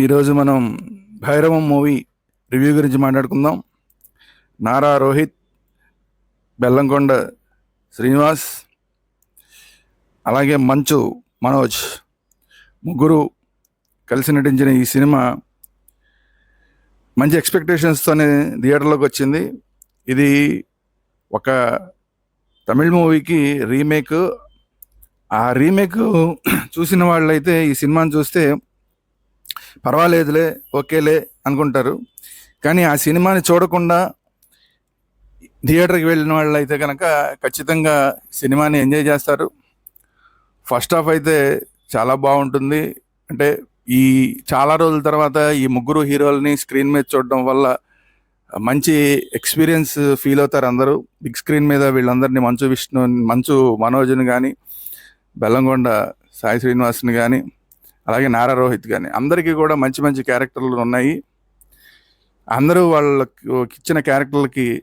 ఈరోజు మనం Bhairavam movie review గురించి మాట్లాడుకుందాం. నారా రోహిత్ బెల్లంకొండ శ్రీనివాస్ అలాగే మంచు మనోజ్ ముగ్గురు కలిసి నటించిన ఈ సినిమా మంచి ఎక్స్పెక్టేషన్స్తోనే థియేటర్లోకి వచ్చింది. ఇది ఒక తమిళ్ మూవీకి రీమేక్. ఆ రీమేక్ చూసిన వాళ్ళైతే ఈ సినిమాని చూస్తే పర్వాలేదులే ఓకేలే అనుకుంటారు. కానీ ఆ సినిమాని చూడకుండా థియేటర్కి వెళ్ళిన వాళ్ళు అయితే కనుక ఖచ్చితంగా సినిమాని ఎంజాయ్ చేస్తారు. ఫస్ట్ హాఫ్ అయితే చాలా బాగుంటుంది. అంటే ఈ చాలా రోజుల తర్వాత ఈ ముగ్గురు హీరోలని స్క్రీన్ మీద చూడడం వల్ల మంచి ఎక్స్పీరియన్స్ ఫీల్ అవుతారు అందరూ. బిగ్ స్క్రీన్ మీద వీళ్ళందరినీ మంచు విష్ణు మంచు మనోజ్ని కానీ బెల్లంకొండ సాయి శ్రీనివాస్ని కానీ అలాగే నారా రోహిత్ కానీ అందరికీ కూడా మంచి మంచి క్యారెక్టర్లు ఉన్నాయి. అందరూ వాళ్ళకి ఇచ్చిన క్యారెక్టర్లకి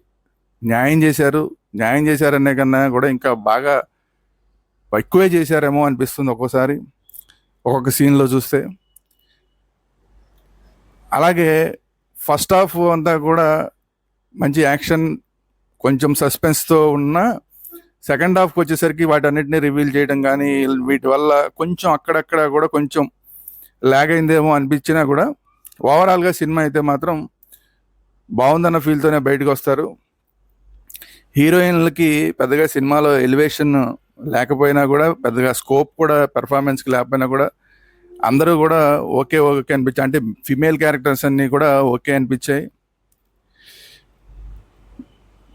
న్యాయం చేశారు. న్యాయం చేశారనే కన్నా కూడా ఇంకా బాగా ఎక్కువే చేశారేమో అనిపిస్తుంది ఒక్కోసారి. ఒక్కొక్క సీన్లో చూస్తే. అలాగే ఫస్ట్ హాఫ్ అంతా కూడా మంచి యాక్షన్ కొంచెం సస్పెన్స్తో ఉన్న సెకండ్ హాఫ్కి వచ్చేసరికి వాటన్నిటిని రివీల్ చేయడం కానీ వీటి వల్ల కొంచెం అక్కడక్కడ కూడా కొంచెం లాగ్ అయిందేమో అనిపించినా కూడా ఓవరాల్గా సినిమా అయితే మాత్రం బాగుందన్న ఫీల్తోనే బయటకు వస్తారు. హీరోయిన్లకి పెద్దగా సినిమాలో ఎలివేషన్ లేకపోయినా కూడా పెద్దగా స్కోప్ కూడా పెర్ఫార్మెన్స్కి లేకపోయినా కూడా అందరూ కూడా ఓకే ఓకే అనిపించాయి. అంటే ఫిమేల్ క్యారెక్టర్స్ అన్నీ కూడా ఓకే అనిపించాయి.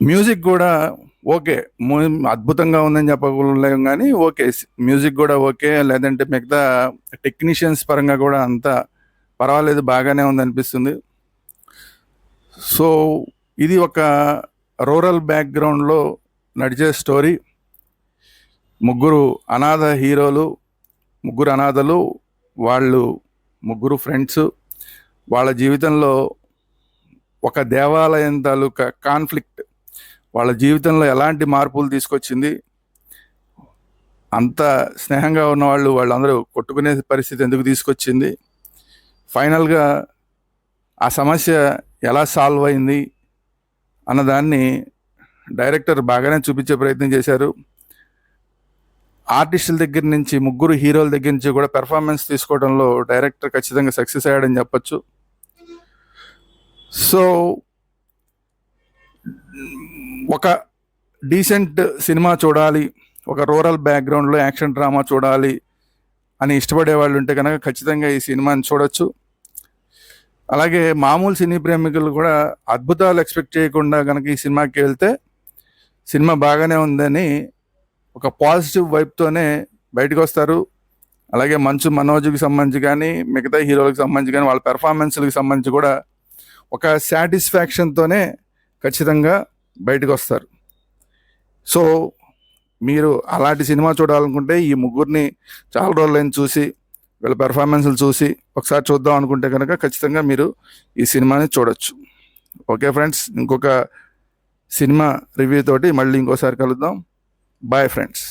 మ్యూజిక్ కూడా ఓకే అద్భుతంగా ఉందని చెప్పలేం కానీ ఓకే మ్యూజిక్ కూడా ఓకే లేదంటే మిగతా టెక్నీషియన్స్ పరంగా కూడా అంతా పర్వాలేదు బాగానే ఉంది అనిపిస్తుంది సో ఇది ఒక రూరల్ బ్యాక్గ్రౌండ్లో నడిచే స్టోరీ. ముగ్గురు అనాథ హీరోలు ముగ్గురు అనాథలు వాళ్ళు ముగ్గురు ఫ్రెండ్స్. వాళ్ళ జీవితంలో ఒక దేవాలయం తాలూకా కాన్ఫ్లిక్ట్ వాళ్ళ జీవితంలో ఎలాంటి మార్పులు తీసుకొచ్చింది? అంత స్నేహంగా ఉన్న వాళ్ళు వాళ్ళందరూ కొట్టుకునే పరిస్థితి ఎందుకు తీసుకొచ్చింది? ఫైనల్గా ఆ సమస్య ఎలా సాల్వ్ అయింది? అన్నదాన్ని డైరెక్టర్ బాగానే చూపించే ప్రయత్నం చేశారు. ఆర్టిస్టుల దగ్గర నుంచి ముగ్గురు హీరోల దగ్గర నుంచి కూడా పెర్ఫార్మెన్స్ తీసుకోవడంలో డైరెక్టర్ ఖచ్చితంగా సక్సెస్ అయ్యాడని చెప్పొచ్చు. సో ఒక డీసెంట్ సినిమా చూడాలి ఒక రూరల్ బ్యాక్గ్రౌండ్లో యాక్షన్ డ్రామా చూడాలి అని ఇష్టపడే వాళ్ళు ఉంటే కనుక ఖచ్చితంగా ఈ సినిమాని చూడొచ్చు. అలాగే మామూలు సినీ ప్రేమికులు కూడా అద్భుతాలు ఎక్స్పెక్ట్ చేయకుండా కనుక ఈ సినిమాకి వెళ్తే సినిమా బాగానే ఉందని ఒక పాజిటివ్ వైప్తోనే బయటకు వస్తారు. అలాగే మంచు మనోజ్కి సంబంధించి కానీ మిగతా హీరోలకు సంబంధించి కానీ వాళ్ళ పెర్ఫార్మెన్స్లకు సంబంధించి కూడా ఒక సాటిస్ఫాక్షన్తోనే ఖచ్చితంగా బయటకు వస్తారు సో మీరు అలాంటి సినిమా చూడాలనుకుంటే ఈ ముగ్గురిని చాలా రోజులైన చూసి వీళ్ళ పెర్ఫార్మెన్స్లు చూసి ఒకసారి చూద్దాం అనుకుంటే కనుక ఖచ్చితంగా మీరు ఈ సినిమాని చూడొచ్చు. ఓకే ఫ్రెండ్స్ ఇంకొక సినిమా రివ్యూ తోటి మళ్ళీ ఇంకోసారి కలుద్దాం. Bye friends.